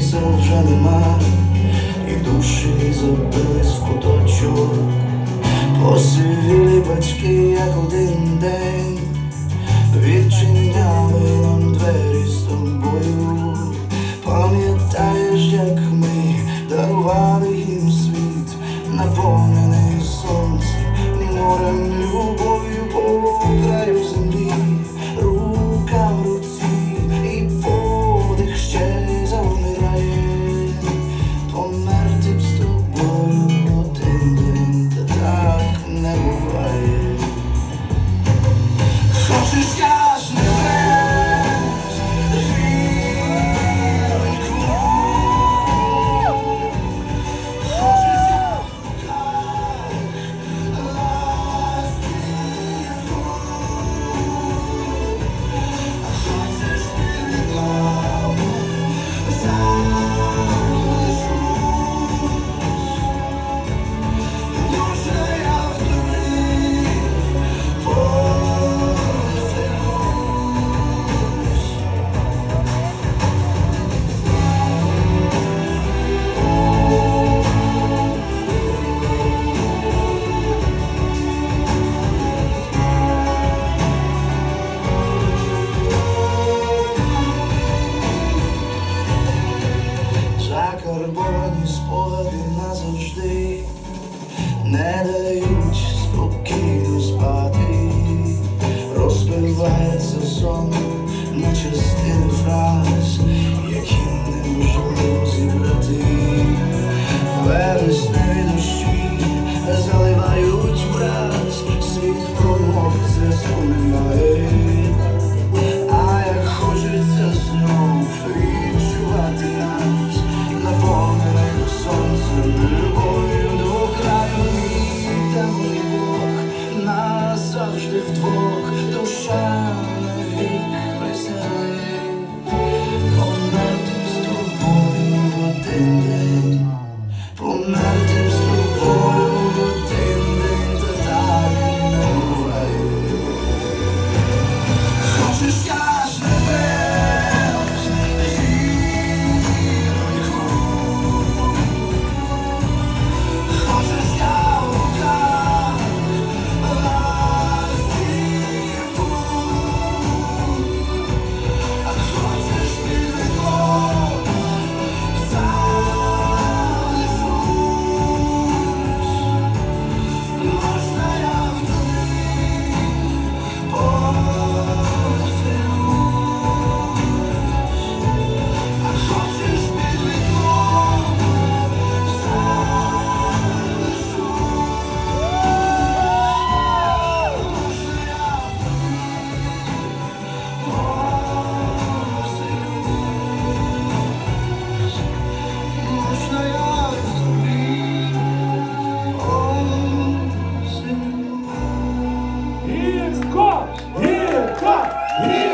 вже нема, і душі забились в куточок, посивілі батьки, як один день, відчиняли нам двері з тобою. Пам'ятаєш, як ми дарували їм світ, наповнений сонцем, і морем, любов'ю не дають спокійно спати, розбивається сон на частини фраз, які неможливо зібрати. Вересневі дощі заливають враз, світ зв'язку не завжди вдвох душа навіть присяє. Гірко! Гірко! Гірко!